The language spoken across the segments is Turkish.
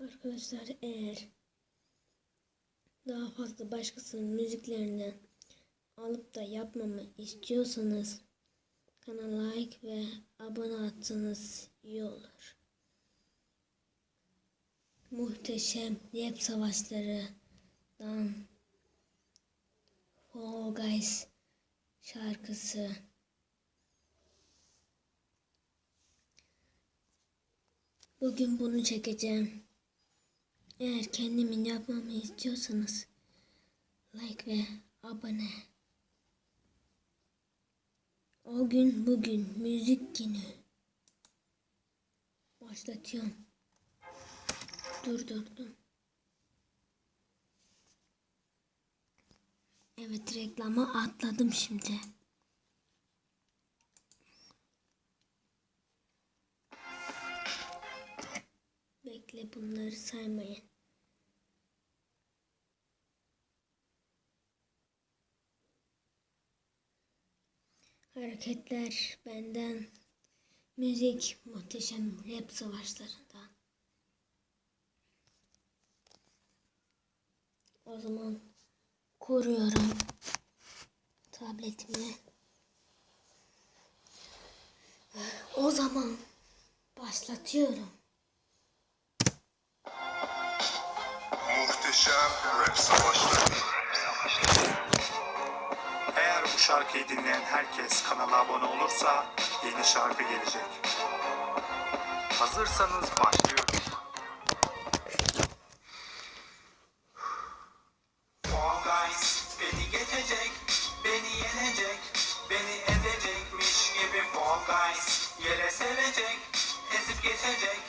Arkadaşlar eğer daha fazla başkasının müziklerinden alıp da yapmamı istiyorsanız kanala like ve abone atsanız iyi olur. Muhteşem rap savaşlarından Fall Guys şarkısı Bugün bunu çekeceğim. Eğer kendimin yapmamı istiyorsanız like ve abone. O gün bugün müzik günü. Başlatıyorum. Durdurdum. Evet reklama atladım şimdi. Bekle bunları saymayın. Hareketler benden. Müzik muhteşem rap savaşlarından. O zaman kuruyorum tabletimi. O zaman başlatıyorum. Muhteşem rap savaşları. Eğer bu şarkıyı dinleyen herkes kanala abone olursa yeni şarkı gelecek. Hazırsanız başlıyoruz. Fall Guys beni geçecek, beni yenecek, beni ezecekmiş gibi Fall Guys yere serecek, ezip geçecek,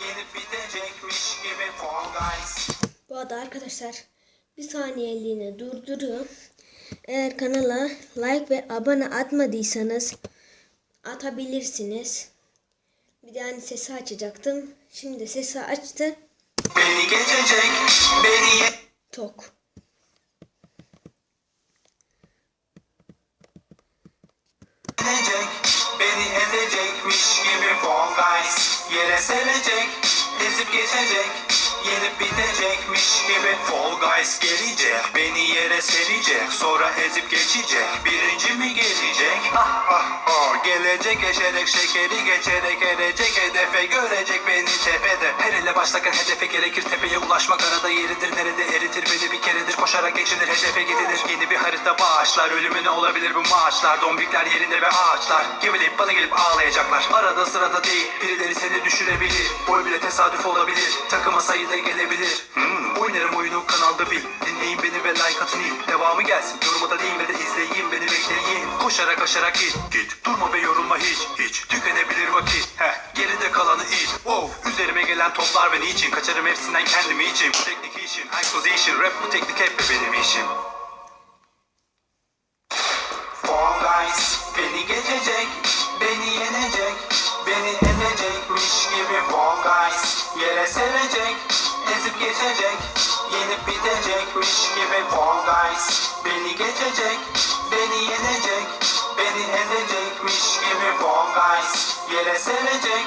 yenip bitecekmiş gibi arada arkadaşlar bir saniyeliğine durduruyorum. Eğer kanala like ve abone atmadıysanız atabilirsiniz. Bir de hani sesi açacaktım. Şimdi sesi açtı. Beni geçecek, beni Çok. yenecek, beni ezecekmiş gibi Fall Guys yere serecek, ezip geçecek, yenip bitecekmiş gibi Fall Guys gelecek, beni yere serecek, sonra ezip geçecek, birinci mi gelecek? Ah ah ah, gelecek eşerek şekeri geçerek erecek, hedefe görecek beni tepede. Her ile başlarken hedefe gerekir, tepeye ulaşmak arada yeridir, nerede eritir beni bir keredir, koşarak geçilir, hedefe gidilir. Yeni bir harita bağışlar, ölümüne olabilir bu maaşlar, dombikler yerinde ve ağaçlar, geveleyip bana gelip ağlayacaklar. Arada sırada değil, birileri seni düşürebilir, boy bile tesadüf olabilir, takıma sayıda gelebilir. Hmm, oynarım oyunu kanalda bil, dinleyin beni ve like atın iyi. Devamı gelsin, yoruma da değil de izleyin beni bekleyin. Koşarak aşarak git, git, durma ve yorulma hiç, hiç. Tükenebilir vakit, heh, geride kalanı it. Wow, üzerime gelen toplar ve niçin, kaçarım hepsinden kendimi için. Bu teknik işin, high position, rap bu teknik hep benim işim. Fall Guys beni geçecek, beni yenecek, beni ezecekmiş gibi Fall Guys yere serecek, ezip geçecek, yenip bitecekmiş gibi Fall beni geçecek, beni yenecek, beni ezecekmiş gibi Fall yere serecek,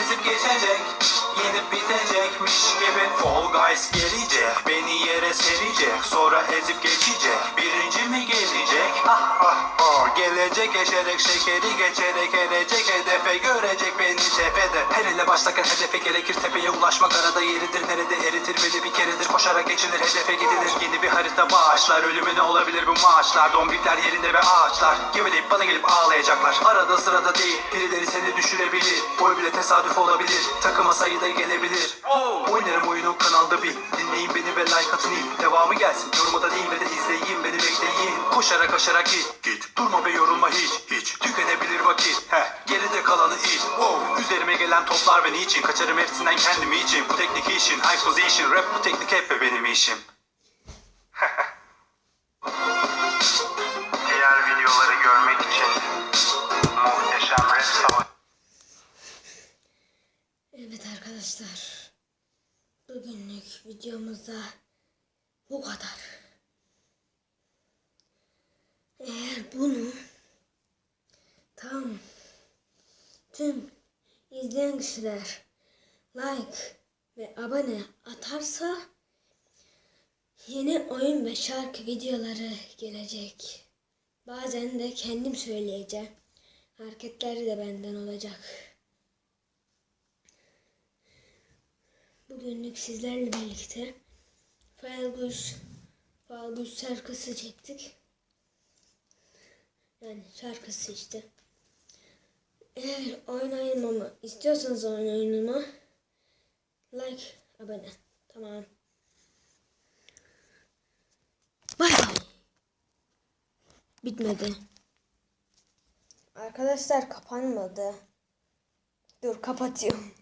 ezip geçecek, yenip bitecekmiş gibi Fall gelecek, beni yere serecek, sonra ezip geçecek, birinci mi gelecek? Ah ah ah, gelecek eşerek şekeri geçerek erecek, hedefe görecek beni tepede. Her ile başlarken hedefe gerekir, tepeye ulaşmak arada yeridir, nerede eritir beni bir keredir, koşarak geçilir, hedefe gidilir. Yeni bir harita bağışlar, ölümüne olabilir bu maaşlar, dombikler yerinde ve ağaçlar, geveleyip bana gelip ağlayacaklar. Arada sırada değil, birileri seni düşürebilir, boy bile tesadüf olabilir, takıma sayıda gelebilir. Oynarım oyunu kanalda bil, dinleyin beni ve like atın iyi. Devamı gelsin, yoruma da değil ve de izleyin beni bekleyin. Koşarak aşarak git, git, durma ve yorulma hiç, hiç. Tükenebilir vakit, heh, geride kalanı it. Wow, üzerime gelen toplar ve niçin, kaçarım hepsinden kendimi için. Bu teknik işin, high position, rap bu teknik hep ve benim işim. Diğer videoları görmek için muhteşem rap savaşı. Evet arkadaşlar. Bugünlük videomuzda bu kadar. Eğer bunu tam tüm izleyen kişiler like ve abone atarsa yeni oyun ve şarkı videoları gelecek. Bazen de kendim söyleyeceğim. Hareketleri de benden olacak. Bugünlük sizlerle birlikte Falgus Falgus şarkısı çektik. Yani şarkısı işte. Eğer oyun oynamamı istiyorsanız oyun oynamamı like, abone. Tamam. Bay bay. Bitmedi. Arkadaşlar kapanmadı. Dur kapatıyorum.